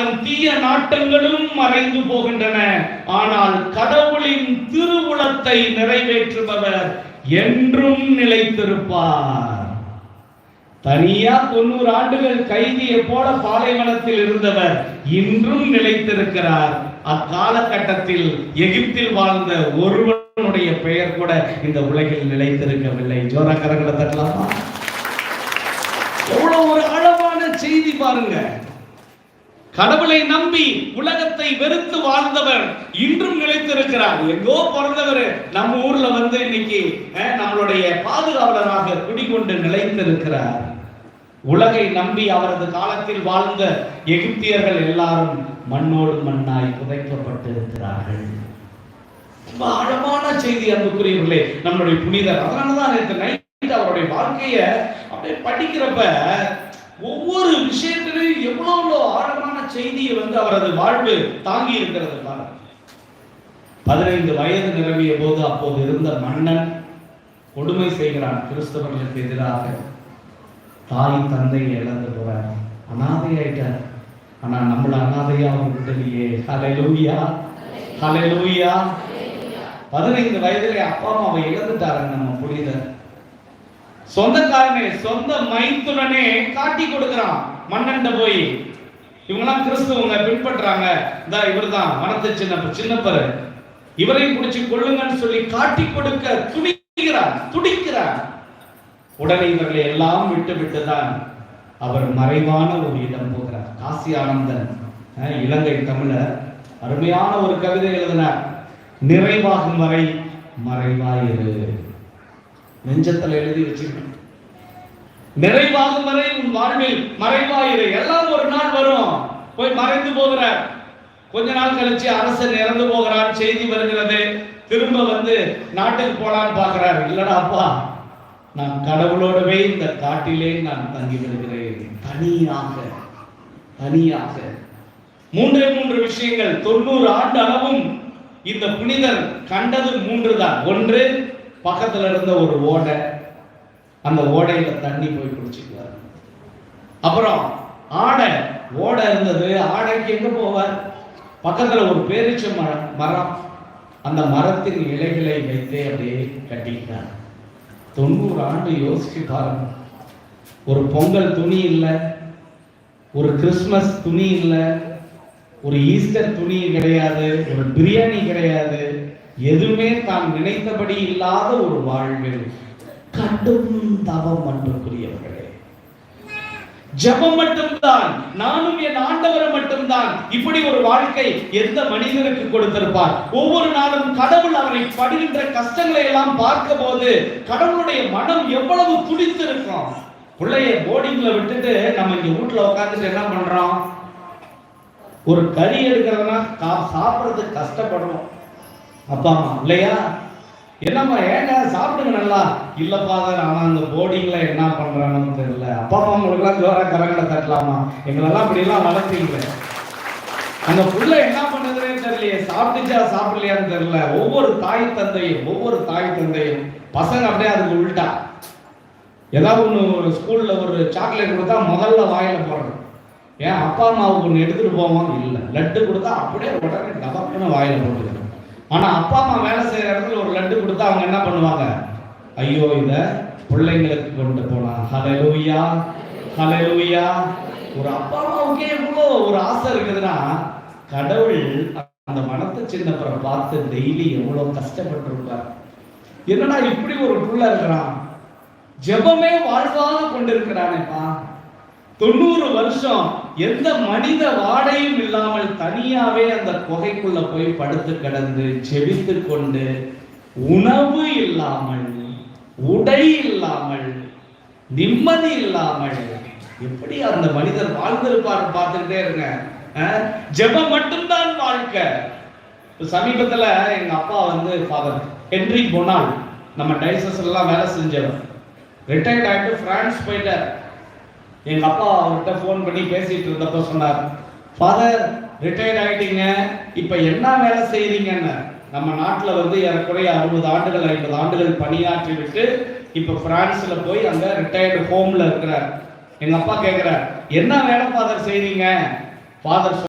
அதன் தீய நாட்டங்களும் மறைந்து போகின்றன. ஆனால் கடவுளின் திருவுளத்தை நிறைவேற்றுபவர் என்றும் நிலைத்திருப்பார். தனியா தொண்ணூறு ஆண்டுகள் கைதியை போல பாலைவனத்தில் இருந்தவர் இன்றும் நிலைத்திருக்கிறார். அக்காலகட்டத்தில் எகிப்தில் வாழ்ந்த ஒருவனுடைய பெயர் கூட இந்த உலகில் நிலைத்திருக்கவில்லை. ஜோரா கரங்களை தட்டலாமா? எவ்வளவு ஒரு அழகான செய்தி பாருங்க. கடவுளை நம்பி உலகத்தை வெறுத்து வாழ்ந்தவர் இன்றும் நிலைத்திருக்கிறார். எங்கோ பிறந்தவர் நம்ம ஊர்ல வந்து இன்னைக்கு நம்மளுடைய பாதுகாவலராக குடிகொண்டு நிலைத்திருக்கிறார். உலகை நம்பி அவரது காலத்தில் வாழ்ந்த எகிப்தியர்கள் எல்லாரும் மண்ணோடு மண்ணாய் புதைக்கப்பட்டிருக்கிறார்கள். ரொம்ப ஆழமான செய்தி அன்புக்குரியவர்களே. நம்மளுடைய புனிதர் அதனாலதான் நேற்று நைட் அவருடைய வாழ்க்கைய அப்படியே படிக்கிறப்ப ஒவ்வொரு விஷயத்திலையும் எவ்வளவு ஆழமான செய்தியை வந்து அவரது வாழ்வு தாங்கி இருக்கிறது பாருங்க. பதினைந்து வயது நிரம்பிய போது அப்போது இருந்த மன்னன் கொடுமை செய்கிறான். கிறிஸ்தவர்களுக்கு எதிராக. தாய் தந்தை இழந்து போறார். அனாதையாயிட்டார் ஆனா நம்மள அனாதையா அவங்க விடலையே. ஹalleluya. ஹalleluya. பதினைந்து வயதிலே அப்பா அம்மாவை இழந்துட்டாரு நம்ம புரியுத. சொந்தக்காரனே சொந்த மைத்துனனே காட்டி கொடுக்கிறான். மன்னன் போய் இவங்கெல்லாம் கிறிஸ்துவங்க பின்பற்றாங்க. இந்த இவர்தான். மனத்தை சின்ன சின்னப்பரு. இவரையும் பிடிச்சு கொள்ளுங்கன்னு சொல்லி காட்டி கொடுக்க துடிக்கிறார் துடிக்கிறார். உடனே இவர்களை எல்லாம் விட்டு விட்டுதான் அவர் மறைவான ஒரு இடம் போகிறார். காசி ஆனந்தன் இலங்கை தமிழர் அருமையான ஒரு கவிதை எழுதினார். நிறைவாகும் வரை மறைவாயிரு. நெஞ்சத்தில் எழுதி வச்சிருக்கேன். நிறைவாகும் வரை உன் வாழ்வில் மறைவாயிரு. எல்லாம் ஒரு நாள் வரும். போய் மறைந்து போகிற. கொஞ்ச நாள் கழிச்சு அரசன் இறந்து போகிறான். செய்தி வருகிறது. திரும்ப வந்து நாட்டுக்கு போலான்னு பார்க்கிறார். இல்லடா அப்பா நான் கடவுளோடவே இந்த காட்டிலே நான் தங்கி வருகிறேன் தனியாக தனியாக. மூன்றே மூன்று விஷயங்கள். தொண்ணூறு ஆண்டு அளவும் இந்த புனிதர் கண்டது மூன்று தான் ஒன்று பக்கத்துல இருந்த ஒரு ஓடை. அந்த ஓடையில தண்ணி போய் குடிச்சுக்குவார் அப்புறம் ஆடை ஓடை இருந்தது ஆடைக்கு எங்க போவார்? பக்கத்துல ஒரு பேரிச்ச மரம் மரம். அந்த மரத்தின் இலைகளை வைத்தே அப்படியே கட்டிக்கிட்டார். தொண்ணூறு ஆண்டு யோசிச்சு பாருங்க. ஒரு பொங்கல் துணி இல்லை ஒரு கிறிஸ்மஸ் துணி இல்லை ஒரு ஈஸ்டர் துணி கிடையாது ஒரு பிரியாணி கிடையாது. எதுவுமே தான் நினைத்தபடி இல்லாத ஒரு வாழ்வில் கடும் தவம் அன்புக்குரியவர்களே ஜெபம் மட்டும்தான் நானும் என் ஆண்டவரை மட்டும்தான் இப்படி ஒரு வாழ்க்கை எந்த மனிதனுக்கு கொடுத்திருப்பார்? ஒவ்வொரு நாளும் கடவுள் அவரை படுகின்ற கஷ்டங்களை எல்லாம் பார்க்கும் போது கடவுளுடைய மனம் எவ்வளவு துடித்திருக்கும்? பிள்ளைய போர்டிங்ல விட்டுட்டு நம்ம இங்க வீட்டுல உட்காந்துட்டு என்ன பண்றோம்? ஒரு கறி எடுக்கிறதுனா கா- கஷ்டப்படுறோம் அப்பா அம்மா இல்லையா? என்னம்மா ஏங்க சாப்பிடுங்க நல்லா. இல்லப்பா தான் ஆனா அந்த போர்டிங்ல என்ன பண்றாங்கன்னு தெரியல. அப்பா அம்மா உங்களுக்குலாம் ஜோரா கரங்களை தட்டலாமா? எங்களெல்லாம் இப்படி எல்லாம் வளர்த்தீங்களே. அந்த புள்ள என்ன பண்ணுதுன்னே தெரியலையே. சாப்பிட்டுச்சா சாப்பிடலையான்னு தெரியல. ஒவ்வொரு தாய் தந்தையும் ஒவ்வொரு தாய் தந்தையும் பசங்க அப்படியே அதுக்கு உள்டா. ஏதாவது ஒன்று ஒரு ஸ்கூல்ல ஒரு சாக்லேட் கொடுத்தா முதல்ல வாயில போடுறோம் ஏன் அப்பா அம்மாவுக்கு ஒன்று எடுத்துட்டு போவோம்? இல்லை. லட்டு கொடுத்தா அப்படியே உடனே டபக்குன்னு வாயில போட்டுக்கிறோம் ஆனா அப்பா அம்மா வேலை செய்யற இடத்துல ஒரு லட்டு கொடுத்தா அவங்க என்ன பண்ணுவாங்க? ஐயோ இத பிள்ளைங்களுக்கு கொண்டு போனா. ஹலலூயா ஹலலூயா ஒரு அப்பா அம்மாவுக்கே எவ்வளோ ஒரு ஆசை இருக்குதுன்னா கடவுள் அந்த மனத்தை சின்னப்பரை பார்த்து டெய்லி எவ்வளோ கஷ்டப்பட்டிருப்பார். என்னடா இப்படி ஒரு புள்ள இருக்கிறான்? ஜெபமே வாழ்வாக கொண்டிருக்கிறானேப்பா. தொண்ணூறு வருஷம் எந்த மனித வாடையும் இல்லாமல் தனியாவே அந்த குகைக்குள்ள போய் படுத்து கிடந்து செவித்து கொண்டு உணவு இல்லாமல் உடை இல்லாமல் நிம்மதி இல்லாமல் எப்படி அந்த மனிதர் வாழ்ந்திருப்பார் பார்த்துக்கிட்டே இருங்க. ஜெபம் மட்டும்தான் வாழ்க்கை. சமீபத்துல எங்க அப்பா வந்து ஃபாதர் ஹென்ரி பொனால் நம்ம டைசஸ் எல்லாம் வேலை செஞ்சவர். ரிட்டையர்ட் ஆகிட்டு பிரான்ஸ் போயிட்டார். எங்க அப்பா அவர்கிட்ட ஃபோன் பண்ணி பேசிட்டு இருந்தப்ப சொன்னார் ஃபாதர் ரிட்டையர்ட் ஆகிட்டீங்க இப்ப என்ன வேலை செய்கிறீங்கன்னு நம்ம நாட்டுல வந்து ஏறக்குறைய அறுபது ஆண்டுகள் ஐம்பது ஆண்டுகள் பணியாற்றி விட்டு இப்ப பிரான்ஸ்ல போய் அங்க ரிட்டையர்டு ஹோம்ல இருக்கிறார். எங்க அப்பா கேக்குறார் என்ன வேலை ஃபாதர் செய்கிறீங்க ஃபாதர்